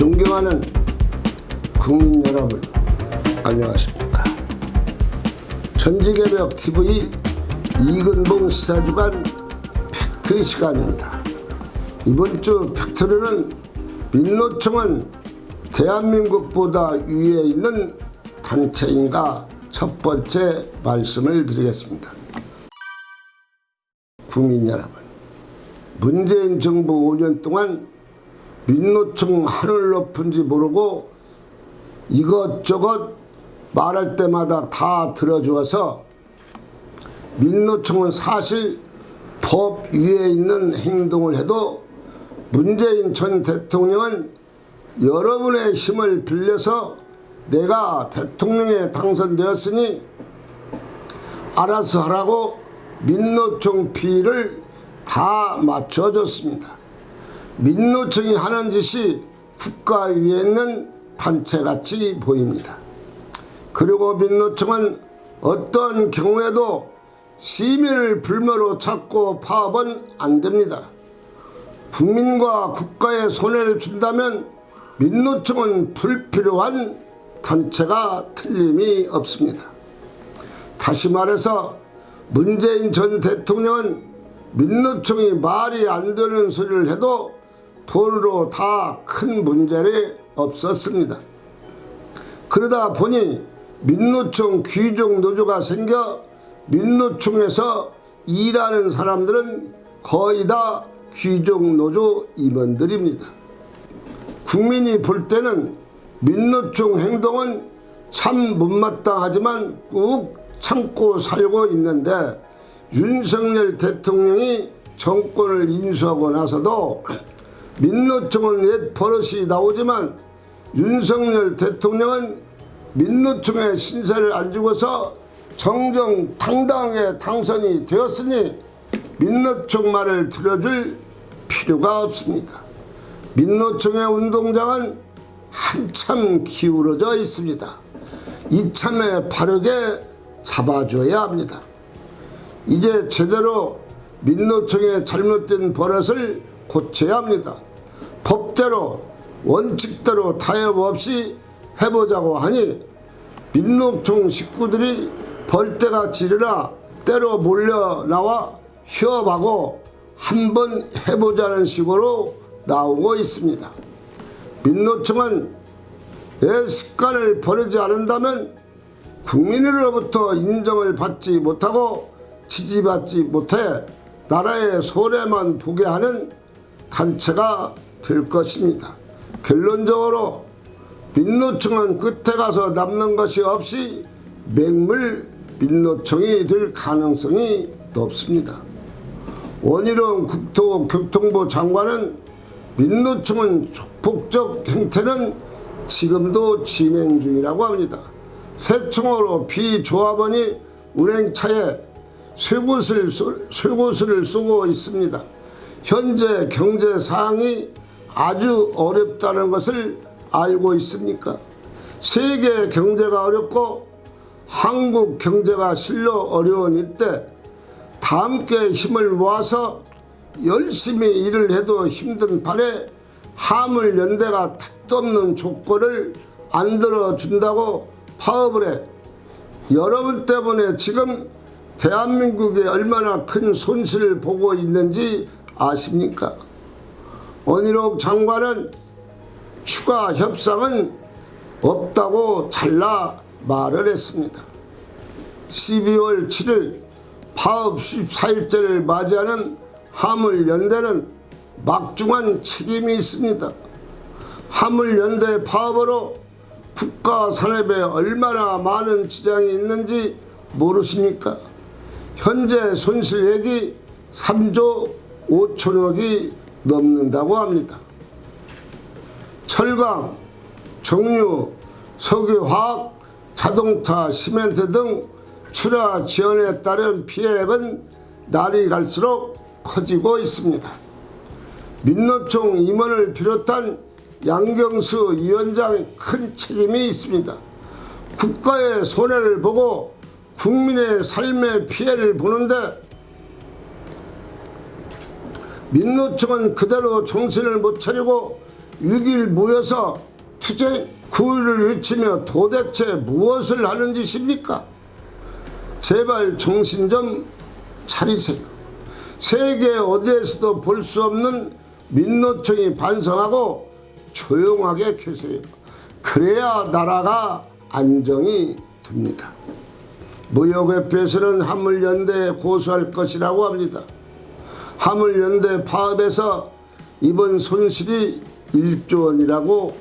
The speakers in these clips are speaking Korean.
존경하는 국민 여러분 안녕하십니까. 전지개벽 TV 이근봉 시사주간 팩트 시간입니다. 이번 주 팩트로는 민노총은 대한민국보다 위에 있는 단체인가 첫 번째 말씀을 드리겠습니다. 국민 여러분 문재인 정부 5년 동안 민노총 하늘 높은지 모르고 이것저것 말할 때마다 다 들어주어서 민노총은 사실 법 위에 있는 행동을 해도 문재인 전 대통령은 여러분의 힘을 빌려서 내가 대통령에 당선되었으니 알아서 하라고 민노총 비를 다 맞춰줬습니다. 민노총이 하는 짓이 국가 위에 있는 단체같이 보입니다. 그리고 민노총은 어떤 경우에도 시민을 불매로 찾고 파업은 안 됩니다. 국민과 국가에 손해를 준다면 민노총은 불필요한 단체가 틀림이 없습니다. 다시 말해서 문재인 전 대통령은 민노총이 말이 안 되는 소리를 해도 돈으로 다 큰 문제는 없었습니다. 그러다 보니 민노총 귀족 노조가 생겨 민노총에서 일하는 사람들은 거의 다 귀족 노조 임원들입니다. 국민이 볼 때는 민노총 행동은 참 못마땅하지만 꾹 참고 살고 있는데 윤석열 대통령이 정권을 인수하고 나서도 민노총은 옛 버릇이 나오지만 윤석열 대통령은 민노총의 신세를 안 주고서 정정 당당하게 당선이 되었으니 민노총 말을 들어줄 필요가 없습니다. 민노총의 운동장은 한참 기울어져 있습니다. 이참에 바르게 잡아줘야 합니다. 이제 제대로 민노총의 잘못된 버릇을 고쳐야 합니다. 법대로 원칙대로 타협 없이 해보자고 하니 민노총 식구들이 벌떼가 지르라 때로 몰려 나와 휴업하고 한번 해보자는 식으로 나오고 있습니다. 민노총은 내 습관을 버리지 않는다면 국민으로부터 인정을 받지 못하고 지지받지 못해 나라의 손해만 보게 하는 단체가 될 것입니다. 결론적으로 민노총은 끝에 가서 남는 것이 없이 맹물 민노총이 될 가능성이 높습니다. 원희룡 국토교통부 장관은 민노총은 조폭적 행태는 지금도 진행 중이라고 합니다. 새총으로 비조합원이 운행차에 쇠구슬, 쇠구슬을 쏘고 있습니다. 현재 경제 상황이 아주 어렵다는 것을 알고 있습니까? 세계 경제가 어렵고 한국 경제가 실로 어려운 이때 다 함께 힘을 모아서 열심히 일을 해도 힘든 판에 하물 연대가 택도 없는 조건을 안 들어준다고 파업을 해. 여러분 때문에 지금 대한민국에 얼마나 큰 손실을 보고 있는지 아십니까? 원희룡 장관은 추가 협상은 없다고 잘라 말을 했습니다. 12월 7일 파업 14일째를 맞이하는 화물연대는 막중한 책임이 있습니다. 화물연대 파업으로 국가 산업에 얼마나 많은 지장이 있는지 모르십니까? 현재 손실액이 3조 5천억이 넘는다고 합니다. 철강, 정유, 석유화학, 자동차, 시멘트 등 출하 지원에 따른 피해액은 날이 갈수록 커지고 있습니다. 민노총 임원을 비롯한 양경수 위원장의 큰 책임이 있습니다. 국가의 손해를 보고 국민의 삶의 피해를 보는데 민노총은 그대로 정신을 못 차리고 6일 모여서 투쟁 구호를 외치며 도대체 무엇을 하는 짓입니까? 제발 정신 좀 차리세요. 세계 어디에서도 볼 수 없는 민노총이 반성하고 조용하게 계세요. 그래야 나라가 안정이 됩니다. 무역협회에서는 화물연대에 고소할 것이라고 합니다. 화물연대 파업에서 이번 손실이 1조 원이라고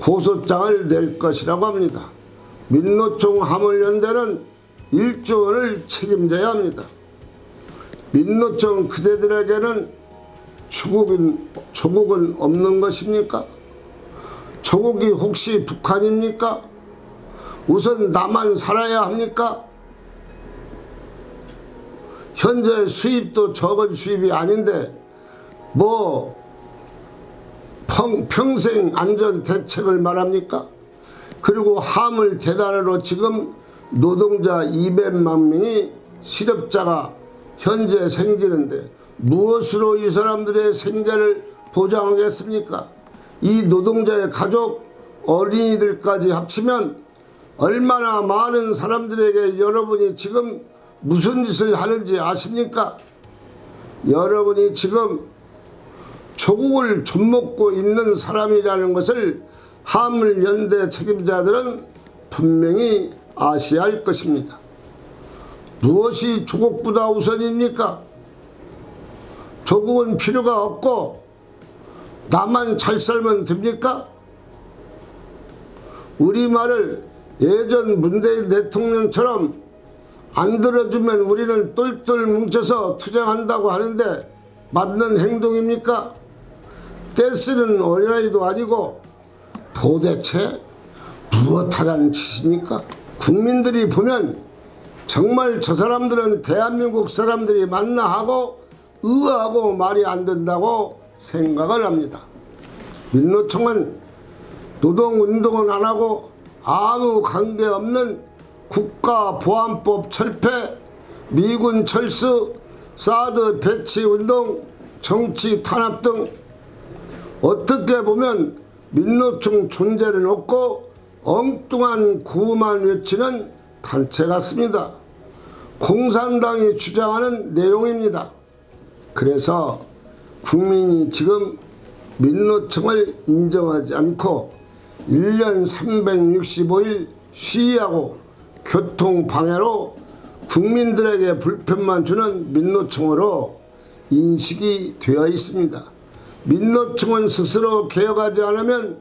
고소장을 낼 것이라고 합니다. 민노총 화물연대는 1조 원을 책임져야 합니다. 민노총 그대들에게는 조국은, 조국은 없는 것입니까? 조국이 혹시 북한입니까? 우선 나만 살아야 합니까? 현재 수입도 적은 수입이 아닌데 뭐 평, 평생 안전 대책을 말합니까? 그리고 화물 대단으로 지금 노동자 200만 명이 실업자가 현재 생기는데 무엇으로 이 사람들의 생계를 보장하겠습니까? 이 노동자의 가족, 어린이들까지 합치면 얼마나 많은 사람들에게 여러분이 지금 무슨 짓을 하는지 아십니까? 여러분이 지금 조국을 좀먹고 있는 사람이라는 것을 화물연대 책임자들은 분명히 아셔야 할 것입니다. 무엇이 조국보다 우선입니까? 조국은 필요가 없고 나만 잘 살면 됩니까? 우리말을 예전 문재인 대통령처럼 안 들어주면 우리는 똘똘 뭉쳐서 투쟁한다고 하는데 맞는 행동입니까? 떼쓰는 어린아이도 아니고 도대체 무엇하라는 짓입니까? 국민들이 보면 정말 저 사람들은 대한민국 사람들이 맞나 하고 의아하고 말이 안 된다고 생각을 합니다. 민노총은 노동운동은 안 하고 아무 관계없는 국가보안법 철폐, 미군 철수, 사드 배치 운동, 정치 탄압 등 어떻게 보면 민노총 존재는 없고 엉뚱한 구만 외치는 단체 같습니다. 공산당이 주장하는 내용입니다. 그래서 국민이 지금 민노총을 인정하지 않고 1년 365일 시위하고 교통 방해로 국민들에게 불편만 주는 민노총으로 인식이 되어 있습니다. 민노총은 스스로 개혁하지 않으면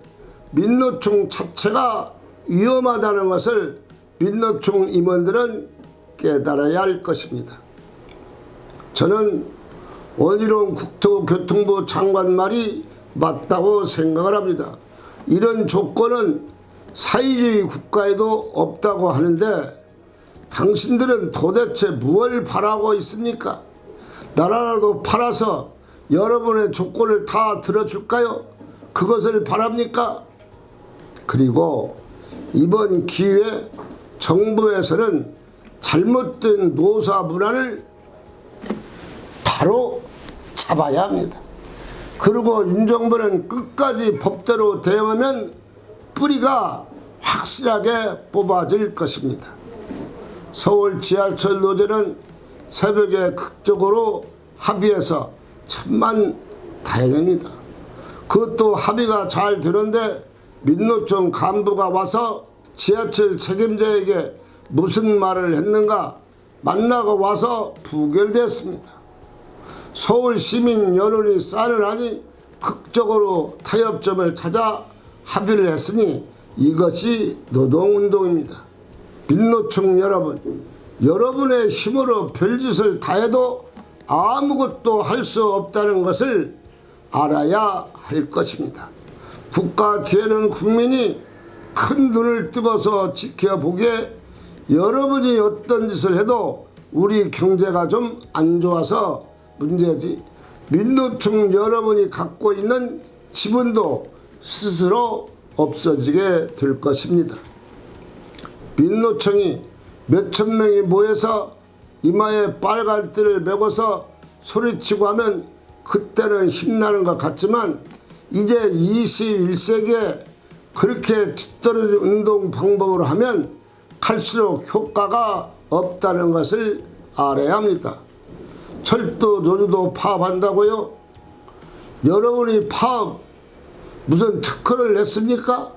민노총 자체가 위험하다는 것을 민노총 임원들은 깨달아야 할 것입니다. 저는 원희룡 국토교통부 장관 말이 맞다고 생각을 합니다. 이런 조건은 사회주의 국가에도 없다고 하는데 당신들은 도대체 무엇을 바라고 있습니까? 나라라도 팔아서 여러분의 조건을 다 들어줄까요? 그것을 바랍니까? 그리고 이번 기회에 정부에서는 잘못된 노사 문화를 바로 잡아야 합니다. 그리고 윤정부는 끝까지 법대로 대응하면 뿌리가 확실하게 뽑아질 것입니다. 서울 지하철 노조는 새벽에 극적으로 합의해서 천만 다행입니다. 그것도 합의가 잘 되는데 민노총 간부가 와서 지하철 책임자에게 무슨 말을 했는가 만나고 와서 부결됐습니다. 서울 시민 여론이 싸늘하니 극적으로 타협점을 찾아 합의를 했으니 이것이 노동운동입니다. 민노총 여러분, 여러분의 힘으로 별짓을 다해도 아무것도 할 수 없다는 것을 알아야 할 것입니다. 국가 뒤에는 국민이 큰 눈을 뜨고서 지켜보기에 여러분이 어떤 짓을 해도 우리 경제가 좀 안 좋아서 문제지 민노총 여러분이 갖고 있는 지분도 스스로 없어지게 될 것입니다. 민노총이 몇천 명이 모여서 이마에 빨간 띠를 메고서 소리치고 하면 그때는 힘나는 것 같지만 이제 21세기에 그렇게 뒤떨어진 운동 방법으로 하면 갈수록 효과가 없다는 것을 알아야 합니다. 철도 노조도 파업한다고요? 여러분이 파업 무슨 특허를 냈습니까?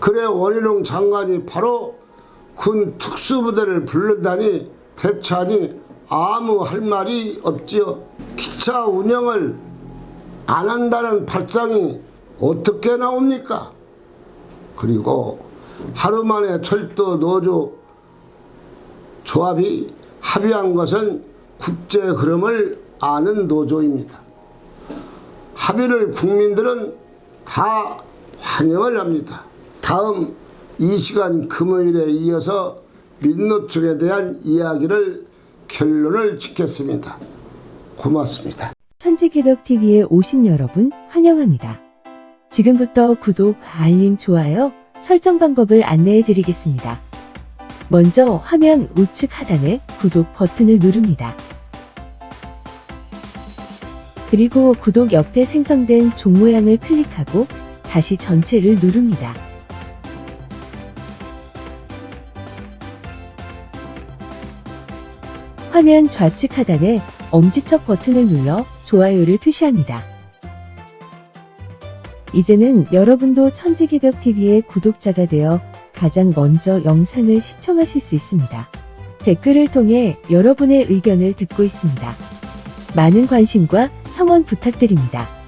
그래 원희룡 장관이 바로 군 특수부대를 부른다니 대처하니 아무 할 말이 없지요. 기차 운영을 안 한다는 발상이 어떻게 나옵니까? 그리고 하루 만에 철도 노조 조합이 합의한 것은 국제 흐름을 아는 노조입니다. 합의를 국민들은 다 환영을 합니다. 다음 이 시간 금요일에 이어서 민노총에 대한 이야기를 결론을 짓겠습니다. 고맙습니다. 천지개벽TV에 오신 여러분 환영합니다. 지금부터 구독, 알림, 좋아요, 설정 방법을 안내해 드리겠습니다. 먼저 화면 우측 하단에 구독 버튼을 누릅니다. 그리고 구독 옆에 생성된 종 모양을 클릭하고 다시 전체를 누릅니다. 화면 좌측 하단에 엄지척 버튼을 눌러 좋아요를 표시합니다. 이제는 여러분도 천지개벽TV의 구독자가 되어 가장 먼저 영상을 시청하실 수 있습니다. 댓글을 통해 여러분의 의견을 듣고 있습니다. 많은 관심과 성원 부탁드립니다.